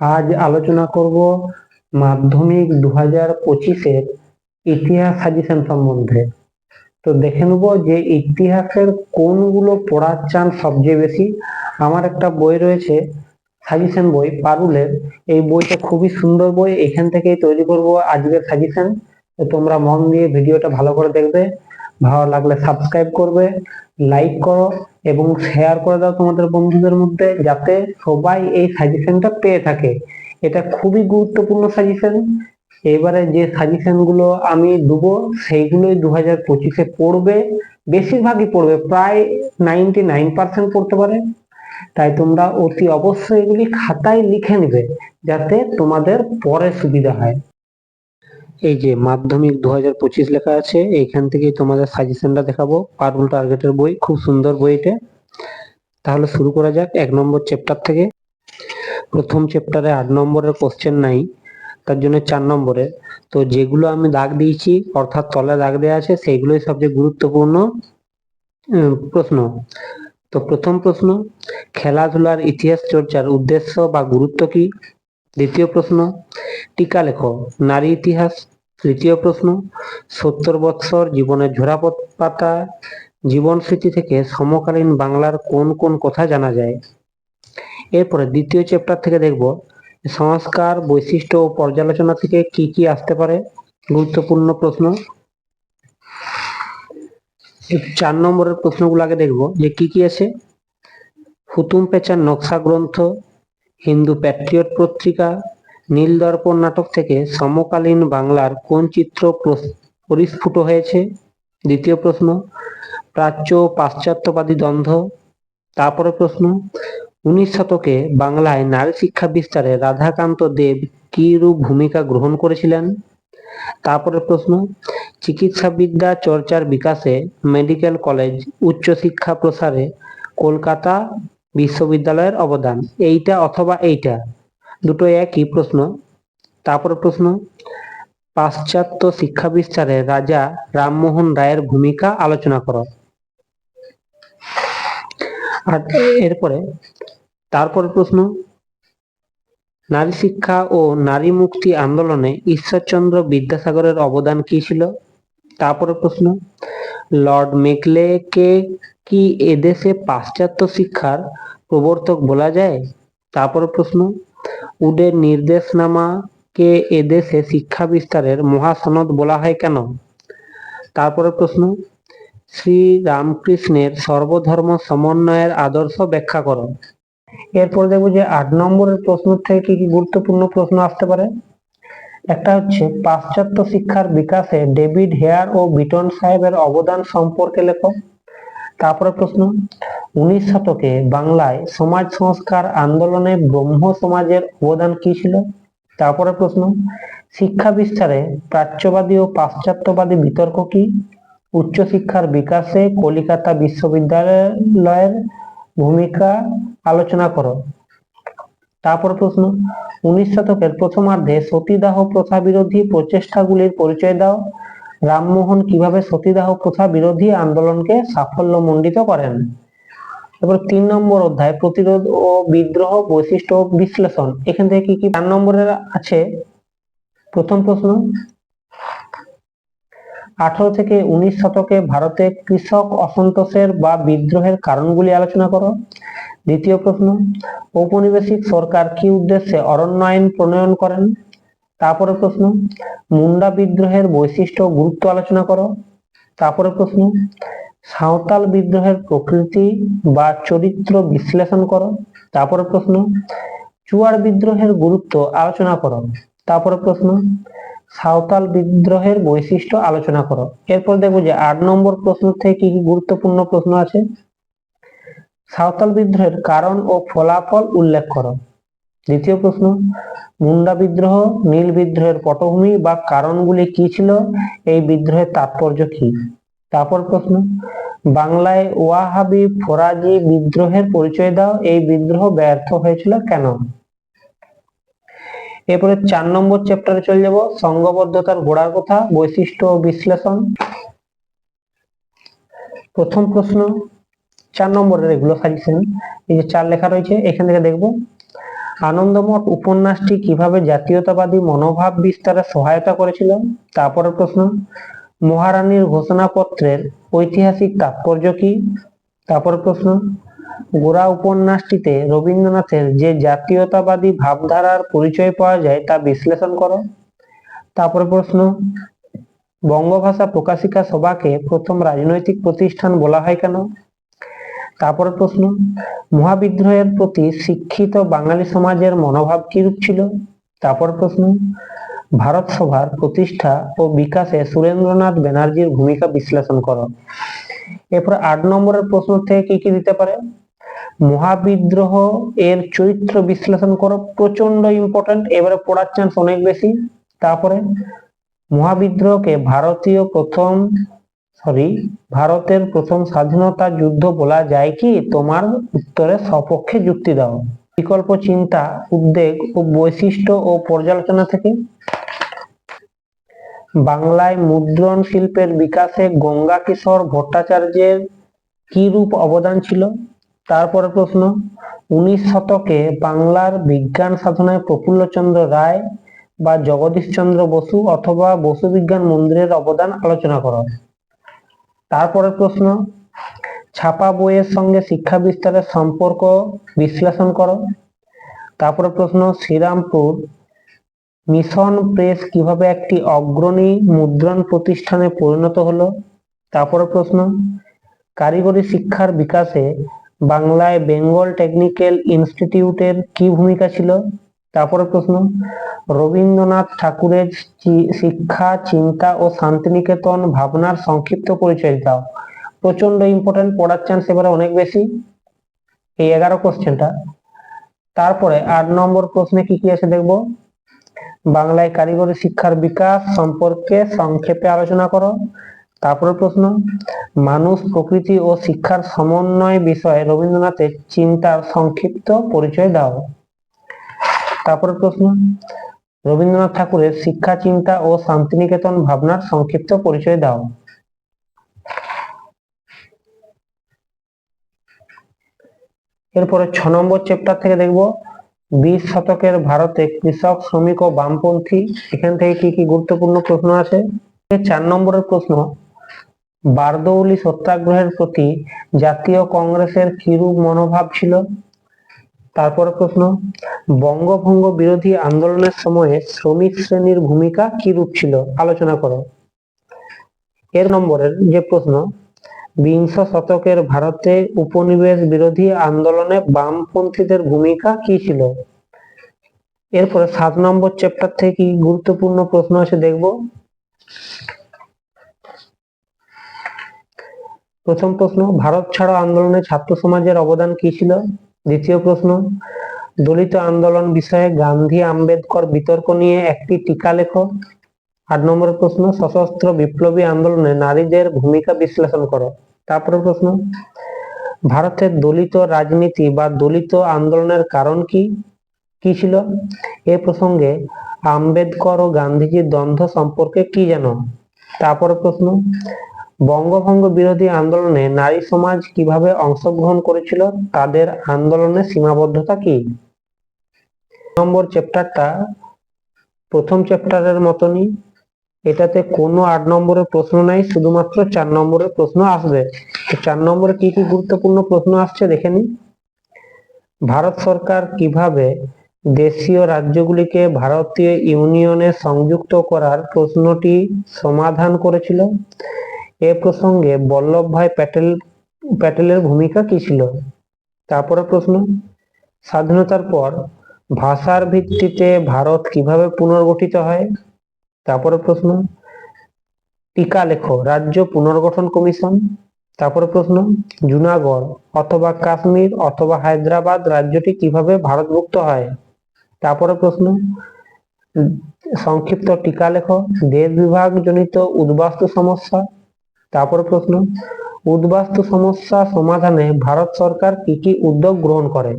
আজ আলোচনা করব মাধ্যমিক দু হাজার পঁচিশের ইতিহাস সাজেশন সম্বন্ধে। তো দেখে নেব যে ইতিহাসের কোনগুলো পড়ার চান সবচেয়ে বেশি। আমার একটা বই রয়েছে সাজেশন বই, পারুলের। এই বইটা খুবই সুন্দর বই, এখান থেকেই তৈরি করব আজকের সাজেশন তোমরা মন দিয়ে ভিডিওটা ভালো করে দেখবে। ভালো লাগলে সাবস্ক্রাইব করবে লাইক করো এবং শেয়ার করে দাও তোমাদের বন্ধুদের মধ্যে যাতে সবাই এই সাজেশনটা পেয়ে থাকে। এটা খুবই গুরুত্বপূর্ণ সাজেশন এবারে যে সাজেশনগুলো আমি দেবো, সেইগুলোই দু হাজার পঁচিশে পড়বে। বেশিরভাগই পড়বে, প্রায় নাইনটি নাইন পার্সেন্ট পড়তে পারে। তাই তোমরা অতি অবশ্যই এগুলি খাতায় লিখে নেবে, যাতে তোমাদের পরে সুবিধা হয়। এই যে মাধ্যমিক দু হাজার পঁচিশ লেখা আছে, এইখান থেকেই তোমাদের সাজেশনটা দেখাবো। পারুল টার্গেটের বই, খুব সুন্দর বইটা তাহলে শুরু করা যাক, এক নম্বর চ্যাপ্টার থেকে। প্রথম চ্যাপ্টারে আট নম্বরের কোশ্চেন নাই, তার জন্য চার নম্বরে তো যেগুলো আমি দাগ দিয়েছি, অর্থাৎ তলে দাগ দেওয়া আছে, সেইগুলোই সবচেয়ে গুরুত্বপূর্ণ প্রশ্ন। তো প্রথম প্রশ্ন, খেলাধুলার ইতিহাস চর্চার উদ্দেশ্য বা গুরুত্ব কি? দ্বিতীয় প্রশ্ন, টিকা লেখো, নারী ইতিহাস তৃতীয় প্রশ্ন, সত্তর বৎসর জীবনের ঝোড়াপথ পাতা জীবন স্মৃতি থেকে সমকালীন বাংলার কোন কোন কথা জানা যায়? এরপরে দ্বিতীয় চ্যাপ্টার থেকে দেখব, সংস্কার, বৈশিষ্ট্য ও পর্যালোচনা থেকে কি কি আসতে পারে? গুরুত্বপূর্ণ প্রশ্ন। চার নম্বরের প্রশ্নগুলো আগে দেখব, যে কি কি আছে? হুতুম পেচার নকশা গ্রন্থ, হিন্দু প্যাট্রিয়ট পত্রিকা নীল দর্পণ নাটক থেকে সমকালীন বাংলার কোন চিত্র প্রস- পরিস্ফুট হয়েছে? দ্বিতীয় প্রশ্ন, প্রাচ্য পাশ্চাত্যবাদী দ্বন্দ্ব। তারপরে প্রশ্ন, উনিশ শতকে বাংলায় নারী শিক্ষা বিস্তারে রাধাকান্ত দেব কি রূপ ভূমিকা গ্রহণ করেছিলেন? তারপরে প্রশ্ন, চিকিৎসা বিদ্যা চর্চার বিকাশে মেডিকেল কলেজ উচ্চশিক্ষা প্রসারে কলকাতা বিশ্ববিদ্যালয়ের অবদান, এইটা অথবা এইটা? দুটো একই প্রশ্ন। তারপরে প্রশ্ন, পাশ্চাত্য শিক্ষা বিস্তারে রাজা রামমোহন রায়ের ভূমিকা আলোচনা করো। আর এরপরে তারপরে প্রশ্ন, নারী শিক্ষা ও নারী মুক্তি আন্দোলনে ঈশ্বরচন্দ্র বিদ্যাসাগরের অবদান কি ছিল? তারপরে প্রশ্ন, লর্ড মেকলেকে কি এদেশে পাশ্চাত্য শিক্ষার প্রবর্তক বলা যায়? তারপরে প্রশ্ন উডের নির্দেশনামাকে এদেশে শিক্ষা বিস্তারের মহাসনদ বলা হয় কেন? তারপরে প্রশ্ন শ্রী রামকৃষ্ণের সর্বধর্ম সমন্বয়ের আদর্শ ব্যাখ্যা করো। এরপর দেখব যে আট নম্বরের প্রশ্ন থেকে কি কি গুরুত্বপূর্ণ প্রশ্ন আসতে পারে? একটা হচ্ছে, পাশ্চাত্য শিক্ষার বিকাশে ডেভিড হেয়ার ও বিটন সাহেবের অবদান সম্পর্কে লেখো তারপরে প্রশ্ন, উনিশ শতকে বাংলায় সমাজ সংস্কার আন্দোলনে ব্রহ্ম সমাজের অবদান কি ছিল? তারপরে প্রশ্ন, শিক্ষা বিস্তারে প্রাচ্যবাদী ও পাশ্চাত্যবাদী বিতর্ক কি? উচ্চশিক্ষার বিকাশে কলিকাতা বিশ্ববিদ্যালয়ের ভূমিকা আলোচনা করো। তারপর প্রশ্ন, উনিশ শতকের প্রথমার্ধে সতীদাহ প্রথা বিরোধী প্রচেষ্টাগুলির পরিচয় দাও। রামমোহন কীভাবে সতীদাহ প্রথা বিরোধী আন্দোলনকে সাফল্য সাফল্যমণ্ডিত করেন? তারপর তিন নম্বর অধ্যায়, প্রতিরোধ ও বিদ্রোহ বৈশিষ্ট্য বিশ্লেষণ। এখান থেকে কি কি চার নম্বরের আছে? প্রথম প্রশ্ন, আঠারো থেকে উনিশ শতকে ভারতে কৃষক অসন্তোষের বা বিদ্রোহের কারণগুলি আলোচনা করো। দ্বিতীয় প্রশ্ন, ঔপনিবেশিক সরকার কি উদ্দেশ্যে অরণ্য আইন প্রণয়ন করেন? তারপরে প্রশ্ন, মুন্ডা বিদ্রোহের বৈশিষ্ট্য গুরুত্ব আলোচনা করো। তারপরে প্রশ্ন, সাঁওতাল বিদ্রোহের প্রকৃতি বা চরিত্র বিশ্লেষণ করো। তারপরে প্রশ্ন, চুয়ার বিদ্রোহের গুরুত্ব আলোচনা করো। তারপরে প্রশ্ন, সাঁওতাল বিদ্রোহের বৈশিষ্ট্য আলোচনা করো। এরপর দেখব যে আট নম্বর প্রশ্ন থেকে কি কি গুরুত্বপূর্ণ প্রশ্ন আছে। সাঁওতাল বিদ্রোহের কারণ ও ফলাফল উল্লেখ করো। দ্বিতীয় প্রশ্ন, মুন্ডা বিদ্রোহ, নীল বিদ্রোহের পটভূমি বা কারণগুলি কি ছিল? এই বিদ্রোহের তাৎপর্য কি? তারপর প্রশ্ন, বাংলায় ওয়াহাবি ফরাজি বিদ্রোহের পরিচয় দাও, এই বিদ্রোহ ব্যর্থ হয়েছিল কেন? এরপরে চার নম্বর চ্যাপ্টারে চলে যাব সংঘবদ্ধতার গোড়ার কথা, বৈশিষ্ট্য বিশ্লেষণ। প্রথম প্রশ্ন, চার নম্বরের এগুলো সাজেশন, এই যে চার লেখা রয়েছে, এখান থেকে দেখব। আনন্দমঠ উপন্যাসটি কীভাবে জাতীয়তাবাদী মনোভাব বিস্তারে সহায়তা করেছিল? তারপরের প্রশ্ন, মহারানীর ঘোষণাপত্রের ঐতিহাসিক তাৎপর্য কি? তারপর প্রশ্ন, গোড়া উপন্যাসটিতে রবীন্দ্রনাথের যে জাতীয়তাবাদী ভাবধারার পরিচয় পাওয়া যায় তা বিশ্লেষণ করো। তারপর প্রশ্ন, বঙ্গভাষা প্রকাশিকা সভাকে প্রথম রাজনৈতিক প্রতিষ্ঠান বলা হয় কেন? তারপরে প্রশ্ন, মহাবিদ্রোহের প্রতি শিক্ষিত বাঙালি সমাজের মনোভাব কিরূপ ছিল? তারপর প্রশ্ন, ভারত সভার প্রতিষ্ঠা ও বিকাশে সুরেন্দ্রনাথ ব্যানার্জির ভূমিকা বিশ্লেষণ করো। এরপর আট নম্বরের প্রশ্ন থেকে কি কি দিতে পারে? মহাবিদ্রোহ এর চরিত্র বিশ্লেষণ করো প্রচণ্ড ইম্পর্টেন্ট এবারে পড়ার চান্স অনেক বেশি। তারপরে, মহাবিদ্রোহকে ভারতীয় প্রথম সরি, ভারতের প্রথম স্বাধীনতা যুদ্ধ বলা যায় কি? তোমার উত্তরে সপক্ষে যুক্তি দাও। বিকল্প চিন্তা, উদ্বেগ ও বৈশিষ্ট্য ও পর্যালোচনা থেকে। বাংলায় মুদ্রণ শিল্পের বিকাশে গঙ্গা কিশোর ভট্টাচার্যের কি রূপ অবদান ছিল? তারপরে প্রশ্ন, উনিশ শতকে বাংলার বিজ্ঞান সাধনায় প্রফুল্লচন্দ্র রায় বা জগদীশচন্দ্র বসু অথবা বসু বিজ্ঞান মন্দিরের অবদান আলোচনা করো। তারপরে প্রশ্ন, ছাপা বইয়ের সঙ্গে শিক্ষা বিস্তারের সম্পর্ক বিশ্লেষণ করো। তারপরে প্রশ্ন, শ্রীরামপুর মিশন প্রেস কীভাবে একটি অগ্রণী মুদ্রণ প্রতিষ্ঠানে পরিণত হলো? তারপরে প্রশ্ন, কারিগরি শিক্ষার বিকাশে বাংলায় বেঙ্গল টেকনিক্যাল ইনস্টিটিউটের কি ভূমিকা ছিল? তারপরে প্রশ্ন, রবীন্দ্রনাথ ঠাকুরের শিক্ষা, চিন্তা ও শান্তিনিকেতন ভাবনার সংক্ষিপ্ত পরিচয় দাও। প্রচণ্ড ইম্পর্টেন্ট পড়ার চান্স এবারে অনেক বেশি। এই এগারো কোশ্চেনটা তারপরে আট নম্বর প্রশ্নে কি কি আছে দেখব? বাংলায় কারিগরি শিক্ষার বিকাশ সম্পর্কে সংক্ষেপে আলোচনা করো। তারপরে প্রশ্ন, মানুষ প্রকৃতি ও শিক্ষার সমন্বয় বিষয়ে রবীন্দ্রনাথের চিন্তার সংক্ষিপ্ত পরিচয় দাও। তারপরে প্রশ্ন, রবীন্দ্রনাথ ঠাকুরের শিক্ষা, চিন্তা ও শান্তিনিকেতন ভাবনার সংক্ষিপ্ত পরিচয় দাও। এরপরে ছ নম্বর চ্যাপ্টার থেকে দেখব, বিশ শতকের ভারতে কৃষক, শ্রমিক ও বামপন্থী, এখান থেকে কি কি গুরুত্বপূর্ণ প্রশ্ন আছে চার নম্বরের প্রশ্ন, বারদৌলি সত্যাগ্রহের প্রতি জাতীয় কংগ্রেসের কিরূপ মনোভাব ছিল? তারপরে প্রশ্ন, বঙ্গভঙ্গ বিরোধী আন্দোলনের সময়ে শ্রমিক শ্রেণির ভূমিকা কি রূপ ছিল? আলোচনা করো। এর নম্বরের যে প্রশ্ন, বিংশ শতকের ভারতে উপনিবেশ বিরোধী আন্দোলনে বামপন্থীদের ভূমিকা কি ছিল? এরপরে সাত নম্বর চ্যাপ্টার থেকে কি গুরুত্বপূর্ণ প্রশ্ন আছে দেখব। প্রথম প্রশ্ন, ভারত ছাড়ো আন্দোলনে ছাত্র সমাজের অবদান কি ছিল? দ্বিতীয় প্রশ্ন, দলিত আন্দোলন বিষয়ে গান্ধী আম্বেদকর বিতর্ক নিয়ে একটি টিকা লেখো। আট নম্বর প্রশ্ন, সশস্ত্র বিপ্লবী আন্দোলনে নারীদের ভূমিকা বিশ্লেষণ করো। তারপরে প্রশ্ন, ভারতের দলিত রাজনীতি বা দলিত আন্দোলনের কারণ কি? কি ছিল? এ প্রসঙ্গে আম্বেদকর ও গান্ধীজির দ্বন্দ্ব সম্পর্কে কি জানো? তারপরে প্রশ্ন বঙ্গভঙ্গ বিরোধী আন্দোলনে নারী সমাজ কীভাবে অংশগ্রহণ করেছিল, তাদের আন্দোলনের সীমাবদ্ধতা কি? নম্বর চ্যাপ্টারটা, প্রথম চ্যাপ্টারের মতনই, এটাতে কোনো আট নম্বরের প্রশ্ন নাই, শুধুমাত্র চার নম্বরের প্রশ্ন আসবে। চার নম্বরে কি কি গুরুত্বপূর্ণ প্রশ্ন আসছে দেখে নিই। ভারত সরকার কীভাবে দেশীয় রাজ্যগুলিকে ভারতীয় ইউনিয়নে সংযুক্ত করার প্রশ্নটি সমাধান করেছিল? এ প্রসঙ্গে বল্লভভাই প্যাটেল, প্যাটেলের ভূমিকা কি ছিল? তারপরে প্রশ্ন, স্বাধীনতার পর ভাষার ভিত্তিতে ভারত কীভাবে পুনর্গঠিত হয়? তারপরে প্রশ্ন, টিকা লেখো, রাজ্য পুনর্গঠন কমিশন। তারপরে প্রশ্ন, জুনাগড় অথবা কাশ্মীর অথবা হায়দ্রাবাদ রাজ্যটি কীভাবে ভারতভুক্ত হয়? তারপরে প্রশ্ন, সংক্ষিপ্ত টিকা লেখো, দেশ বিভাগ জনিত উদ্বাস্তু সমস্যা তারপরে প্রশ্ন উদ্বাস্তু সমস্যা সমাধানে ভারত সরকার কি কি উদ্যোগ গ্রহণ করে?